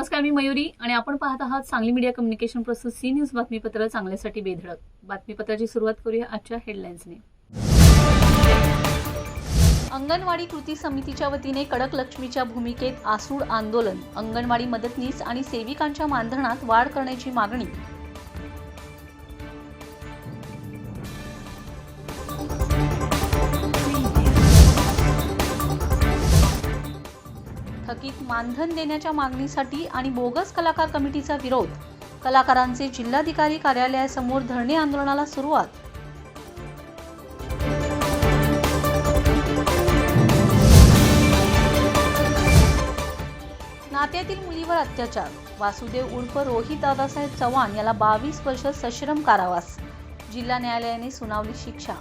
नमस्कार मी मयुरी आणि आपण पाहत आहात सांगली मीडिया कम्युनिकेशन प्रस्तुत सी न्यूज बातमीपत्र चांगल्यासाठी बेधडक. बातमीपत्राची सुरुवात करूया आजच्या हेडलाईन्सने अंगणवाडी कृती समितीच्या वतीने कडक लक्ष्मीच्या भूमिकेत आसूड आंदोलन. अंगणवाडी मदतनीस आणि सेविकांच्या मानधनात वाढ करण्याची मागणी थकीत मानधन देण्याच्या मागणीसाठी आणि बोगस कलाकार कमिटीचा विरोध कलाकारांचे जिल्हाधिकारी कार्यालयासमोर धरणे आंदोलनाला सुरुवात. नात्यातील मुलीवर अत्याचार वासुदेव उर्फ रोहित दादासाहेब चव्हाण याला बावीस वर्ष सश्रम कारावास जिल्हा न्यायालयाने सुनावली शिक्षा.